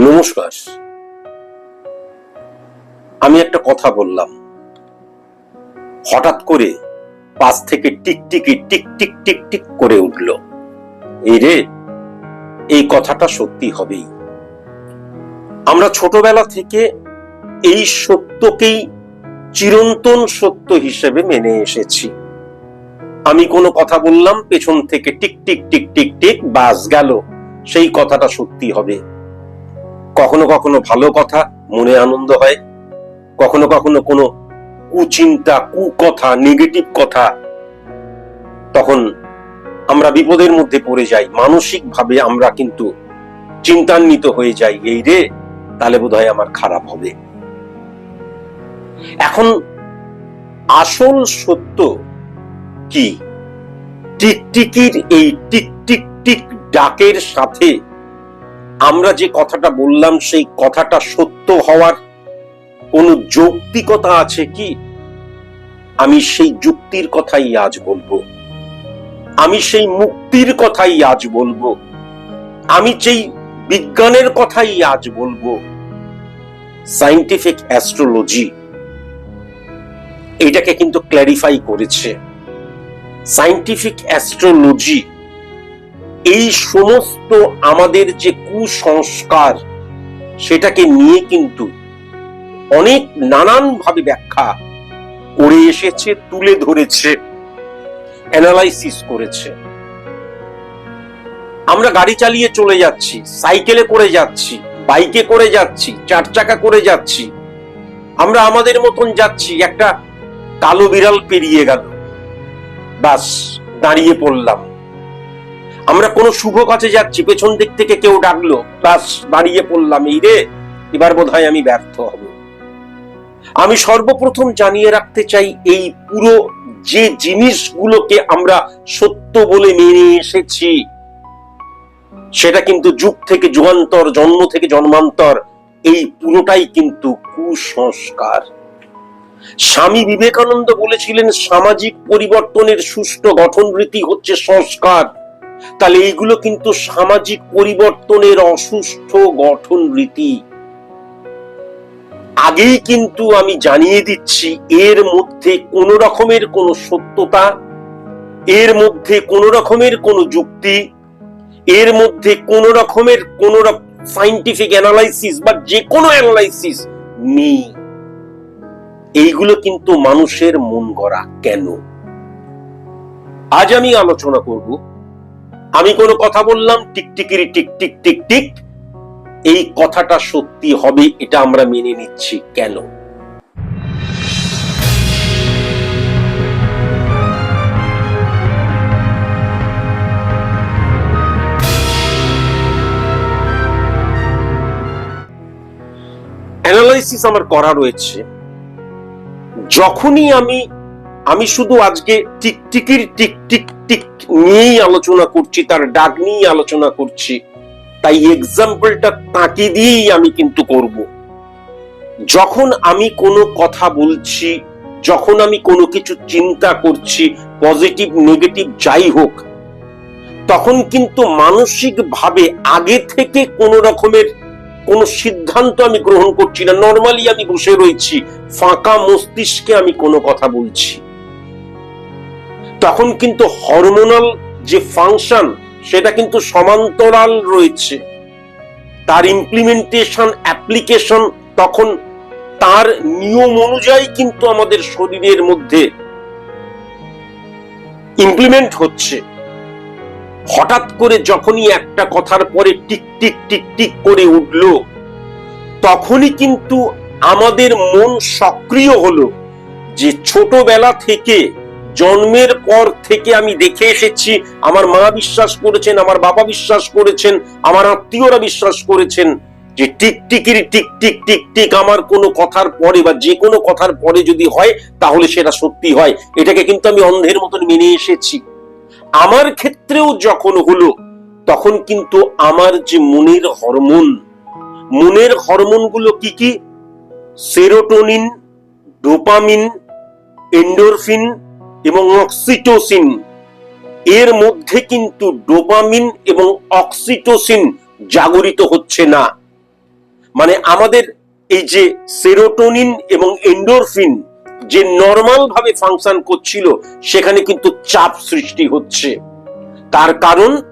নমস্কার। আমি একটা কথা বললাম। হঠাৎ করে পাশ থেকে টিকটিকি টিক টিক টিক টিক করে উঠল। এই রে, এই কথাটা সত্যি হবেই। আমরা ছোটবেলা থেকে এই সত্যকেই চিরন্তন সত্য হিসেবে মেনে এসেছি। আমি কোনো কথা বললাম, পেছন থেকে টিক টিক টিক টিক টিক বাস গেল। সেই কথাটা সত্যি হবে। কখনো কখনো ভালো কথা মনে আনন্দ হয়, কখনো কখনো কোনো কুচিন্তা, কুকথা নেগেটিভ কথা তখন আমরা বিপদের মধ্যে পড়ে যাই। মানসিক ভাবে আমরা কিন্তু চিন্তান্বিত হয়ে যাই, এই রে, তাহলে বোধহয় আমার খারাপ হবে। এখন আসল সত্য কি? টিকটিকির এই টিক টিক টিক ডাকের সাথে আমরা যে কথাটা বললাম, সেই কথাটা সত্য হওয়ার কোনো যৌক্তিকতা আছে কি? আমি সেই যুক্তির কথাই আজ বলব। আমি সেই মুক্তির কথাই আজ বলব। আমি সেই বিজ্ঞানের কথাই আজ বলব। সাইন্টিফিক অ্যাস্ট্রোলজি এটাকে কিন্তু ক্ল্যারিফাই করেছে। সাইন্টিফিক অ্যাস্ট্রোলজি এই সমস্ত আমাদের যে কুসংস্কার, সেটাকে নিয়ে কিন্তু অনেক নানান ভাবে ব্যাখ্যা করে এসেছে, তুলে ধরেছে অ্যানালাইসিস করেছে। আমরা গাড়ি চালিয়ে চলে যাচ্ছি সাইকেলে করে যাচ্ছি বাইকে করে যাচ্ছি, চার চাকা করে যাচ্ছি। আমরা আমাদের মতন যাচ্ছি, একটা কালো বিড়াল পেরিয়ে গেল। বাস দাঁড়িয়ে পড়লাম। আমরা কোনো শুভ কাছে যাচ্ছি, পেছন দিক থেকে কেউ ডাকলো বাস দাঁড়িয়ে পড়লাম, এই রে, এবার বোধ আমি ব্যর্থ হব। আমি সর্বপ্রথম জানিয়ে রাখতে চাই, এই পুরো যে জিনিসগুলোকে আমরা সত্য বলে মেনে এসেছি, সেটা কিন্তু যুগ থেকে যুগান্তর, জন্ম থেকে জন্মান্তর, এই পুরোটাই কিন্তু কুসংস্কার। স্বামী বিবেকানন্দ বলেছিলেন, সামাজিক পরিবর্তনের সুষ্ঠু গঠন রীতি হচ্ছে সংস্কার। তাহলে এইগুলো কিন্তু সামাজিক পরিবর্তনের অসুস্থ গঠন রীতি। আগেই কিন্তু আমি জানিয়ে দিচ্ছি, এর মধ্যে কোন রকমের কোন সত্যতা, এর মধ্যে কোন রকমের কোন যুক্তি, এর মধ্যে কোন রকমের কোন সাইন্টিফিক অ্যানালাইসিস বা যে কোনো অ্যানালাইসিস নেই। এইগুলো কিন্তু মানুষের মন গড়া কেন? আজ আমি আলোচনা করব আমি কোনো কথা বললাম টিকটিকিরি টিক টিক টিক টিক। এই কথাটা সত্যি হবে, এটা আমরা মেনে নিচ্ছি কেন? অ্যানালাইসিস আমার করা রয়েছে। যখনই আমি আমি শুধু আজকে টিকটিকির টিক টিক টিক নিয়েই আলোচনা করছি, তার ডাক নিয়েই আলোচনা করছি। তাই এক্সাম্পলটা তাকে দিয়েই আমি কিন্তু করব। যখন আমি কোনো কথা বলছি, যখন আমি কোনো কিছু চিন্তা করছি পজিটিভ নেগেটিভ যাই হোক, তখন কিন্তু মানসিক ভাবে আগে থেকে কোনো রকমের কোনো সিদ্ধান্ত আমি গ্রহণ করছি না। নর্মালি আমি বসে রয়েছি, ফাঁকা মস্তিষ্কে আমি কোনো কথা বলছি। তখন কিন্তু হরমোনাল যে ফাংশন সেটা কিন্তু সমান্তরাল রয়েছে। তার ইমপ্লিমেন্টেশন অ্যাপ্লিকেশন তখন তার নিয়ম অনুযায়ী কিন্তু আমাদের শরীরের মধ্যে ইমপ্লিমেন্ট হচ্ছে। হঠাৎ করে যখনই একটা কথার পরে টিক টিক টিক টিক করে উঠল, তখনই কিন্তু আমাদের মন সক্রিয় হলো যে ছোটবেলা থেকে জন্মের পর থেকে আমি দেখে এসেছি, আমার মা বিশ্বাস করেছেন, আমার বাবা বিশ্বাস করেছেন, আমার আত্মীয়রা বিশ্বাস করেছেন যে টিকটিকির টিক টিক টিক টিক আমার কোনো কথার পরে বা যে কোনো কথার পরে যদি হয়, তাহলে সেটা সত্যি হয়। এটাকে কিন্তু আমি অন্ধের মতন মেনে এসেছি। আমার ক্ষেত্রেও যখন হলো, তখন কিন্তু আমার যে মনের হরমোন, মনের হরমোনগুলো কি কি? সেরোটোনিন, ডোপামিন, এন্ডোরফিন এবং অক্সিটোসিন। এর মধ্যে কিন্তু ডোপামিন এবং অক্সিটোসিন জাগরিত হচ্ছে না। মানে আমাদের এই যে সেরোটোনিন এবং এন্ডোরফিন যে নর্মাল ভাবে ফাংশন করছিল, সেখানে কিন্তু চাপ সৃষ্টি হচ্ছে। তার কারণ,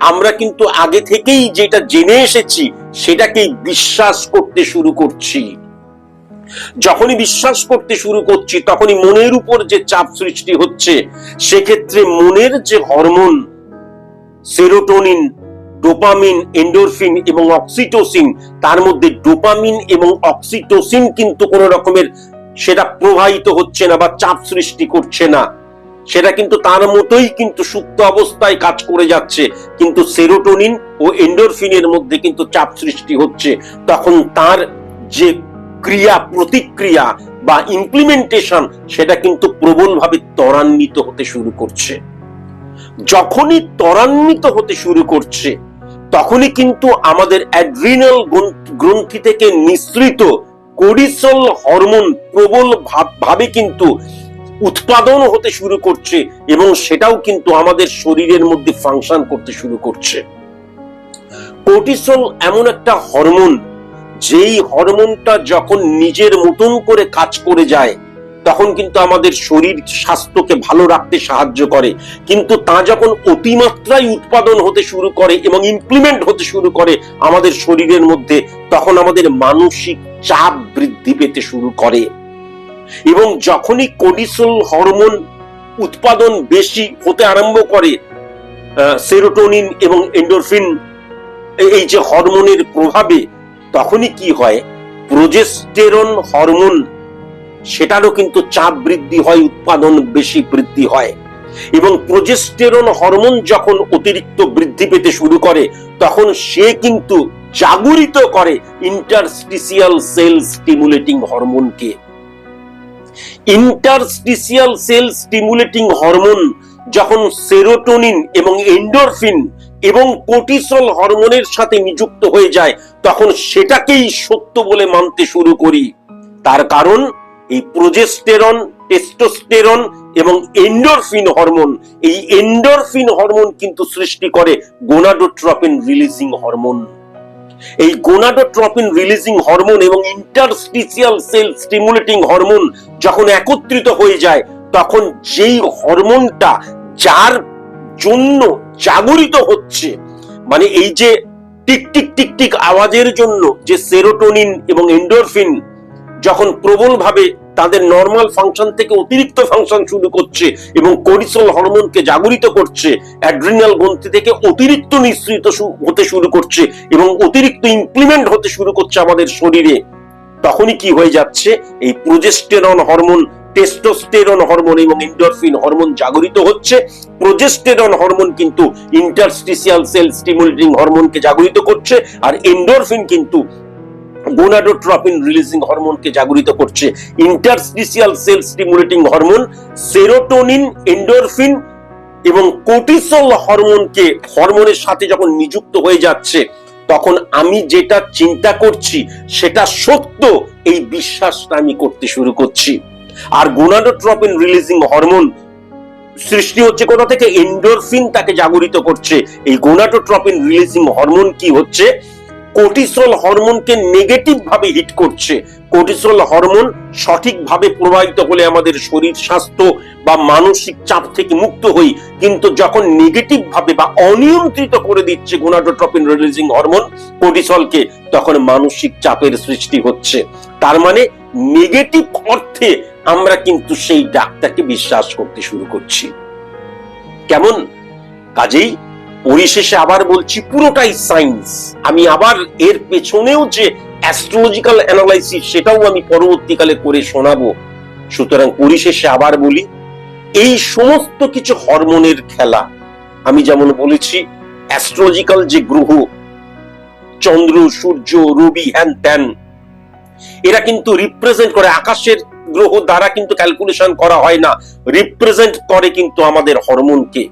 আমরা কিন্তু আগে থেকেই যেটা জেনে এসেছি, সেটাকেই বিশ্বাস করতে শুরু করছি। যখনই বিশ্বাস করতে শুরু করছি, তখনই মনের উপর যে চাপ সৃষ্টি হচ্ছে, সেক্ষেত্রে মনের যে হরমোন, সেরোটোনিন, ডোপামিন, এন্ডোরফিন এবং অক্সিটোসিন, তার মধ্যে ডোপামিন এবং অক্সিটোসিন কিন্তু কোন রকমের সেটা প্রবাহিত হচ্ছে না বা চাপ সৃষ্টি করছে না। সেটা কিন্তু তার মতোই কিন্তু সুপ্ত অবস্থায় কাজ করে যাচ্ছে, কিন্তু সেরোটোনিন ও এন্ডোরফিনের মধ্যে কিন্তু চাপ সৃষ্টি হচ্ছে। তখন তার যে ক্রিয়া, প্রতিক্রিয়া বা ইমপ্লিমেন্টেশন সেটা কিন্তু প্রবলভাবে ত্বরান্বিত হতে শুরু করছে। যখনই ত্বরান্বিত হতে শুরু করছে, তখনই কিন্তু আমাদের অ্যাড্রিনাল গ্রন্থি থেকে নিঃসৃত কোরিসল হরমোন প্রবল ভাব- কিন্তু উৎপাদন হতে শুরু করছে এবং সেটাও কিন্তু আমাদের শরীরের মধ্যে ফাংশন করতে শুরু করছে। কোর্টিসল এমন একটা হরমোন যেই হরমোনটা যখন নিজের মতন করে কাজ করে যায়, তখন কিন্তু আমাদের শরীর স্বাস্থ্যকে ভালো রাখতে সাহায্য করে। কিন্তু তা যখন অতিমাত্রায় উৎপাদন হতে শুরু করে এবং ইমপ্লিমেন্ট হতে শুরু করে আমাদের শরীরের মধ্যে, তখন আমাদের মানসিক চাপ বৃদ্ধি পেতে শুরু করে। এবং যখনই কোর্টিসল হরমোন উৎপাদন বেশি হতে আরম্ভ করে সেরোটোনিন এবং এন্ডোরফিন এই যে হরমোনের প্রভাবে তখনই কি হয়? প্রোজেস্টেরন হরমোন, সেটারও কিন্তু চাপ বৃদ্ধি হয়, উৎপাদন বেশি বৃদ্ধি হয়। এবং প্রোজেস্টেরন হরমোন যখন অতিরিক্ত বৃদ্ধি পেতে শুরু করে, তখন সে কিন্তু জাগরিত করে ইন্টারস্টিসিয়াল সেল স্টিমুলেটিং হরমোনকে। ইন্টারস্টিসিয়াল সেল স্টিমুলেটিং হরমোন যখন সেরোটোনিন এবং এন্ডোরফিন এবং কোটিসল হরমোনের সাথে নিযুক্ত হয়ে যায়, তখন সেটাকেই সত্য বলে মানতে শুরু করি। তার কারণ, এই প্রোজেস্টেরন, টেস্টোস্টেরন এবং এন্ডোরফিন হরমোন, এই এন্ডোরফিন হরমোন কিন্তু সৃষ্টি করে গোনাডোট্রপিন রিলিজিং হরমোন। এই গোনাডোট্রপিন রিলিজিং হরমোন এবং ইন্টারস্টিসিয়াল সেল স্টিমুলেটিং হরমোন যখন একত্রিত হয়ে যায়, তখন যেই হরমোনটা যার জন্য জাগরিত হচ্ছে। মানে এই যে টিক টিক টিক টিক আওয়াজের জন্য যে সেরোটোনিন এবং এন্ডোরফিন যখন প্রবলভাবে তাদের নর্মাল ফাংশন থেকে অতিরিক্ত ফাংশন শুরু করছে এবং কোরিসল হরমোনকে জাগরিত করছে, অ্যাড্রিনাল গ্রন্থি থেকে অতিরিক্ত নিঃসৃত হতে শুরু করছে এবং অতিরিক্ত ইমপ্লিমেন্ট হতে শুরু করছে আমাদের শরীরে, তখনই কি হয়ে যাচ্ছে? এই প্রোজেস্টেরন হরমোন টেস্টোস্টেরন হরমোন এবং ইন্ডোরফিন হরমোন জাগরিত হচ্ছে। প্রোজেস্টেরন হরমোন কিন্তু ইন্টারস্টিসিয়াল সেল স্টিমুলেটিং হরমোনকে জাগরিত করছে আর এন্ডোরফিন কিন্তু গোনাডোট্রপিন রিলিজিং হরমোনকে জাগরিত করছে। Interstitial cell stimulating hormone serotonin endorphin এবং কোর্টিসল হরমোনকে হরমোনের সাথে যখন নিযুক্ত হয়ে যাচ্ছে, তখন আমি যেটা চিন্তা করছি সেটা সত্য, এই বিশ্বাসটা আমি করতে শুরু করছি। আর গোনাডোট্রপিন রিলিজিং হরমোন সৃষ্টি হচ্ছে কোথা থেকে? এন্ডোরফিন তাকে জাগরিত করছে। এই গোনাডোট্রপিন রিলিজিং হরমোন কি হচ্ছে? কোর্টিসল হরমোনকে নেগেটিভ ভাবে হিট করছে। কোর্টিসল হরমোন সঠিকভাবে প্রবাহিত হলে আমাদের শরীর স্বাস্থ্য বা মানসিক চাপ থেকে মুক্ত হই। কিন্তু যখন নেগেটিভ ভাবে বা অনিয়ন্ত্রিত করে দিচ্ছে গোনাডোট্রপিন রিলিজিং হরমোন কোর্টিসলকে তখন মানসিক চাপের সৃষ্টি হচ্ছে। তার মানে নেগেটিভ অর্থে আমরা কিন্তু সেই ডাক্তারকে বিশ্বাস করতে শুরু করছি। কেমন? কাজেই পরিশেষে আবার বলছি, পুরোটাই সায়েন্স আমি আবার এর পেছনেও যে অ্যাস্ট্রোলজিক্যাল অ্যানালাইসিস সেটাও আমি পরবর্তীকালে করে শোনাবো। সুতরাং পরিশেষে আবার বলি, এই সমস্ত কিছু হরমোনের খেলা, আমি যেমন বলেছি অ্যাস্ট্রোলজিক্যাল যে গ্রহ, চন্দ্র, সূর্য, রবি হ্যান ত্যান এরা কিন্তু রিপ্রেজেন্ট করে আকাশের গ্রহ দ্বারা কিন্তু ক্যালকুলেশন করা হয় না। রিপ্রেজেন্ট করে কিন্তু আমাদের হরমোনকে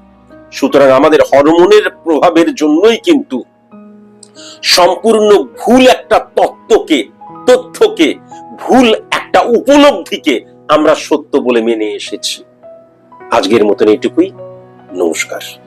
সুতরাং আমাদের হরমোনের প্রভাবের জন্যই কিন্তু সম্পূর্ণ ভুল একটা তত্ত্বকে, তথ্যকে, ভুল একটা উপলব্ধিকে আমরা সত্য বলে মেনে এসেছি। আজকের মতন এটুকুই। নমস্কার।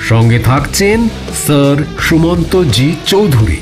সঙ্গে থাকছেন স্যার সুমন্ত জি চৌধুরী।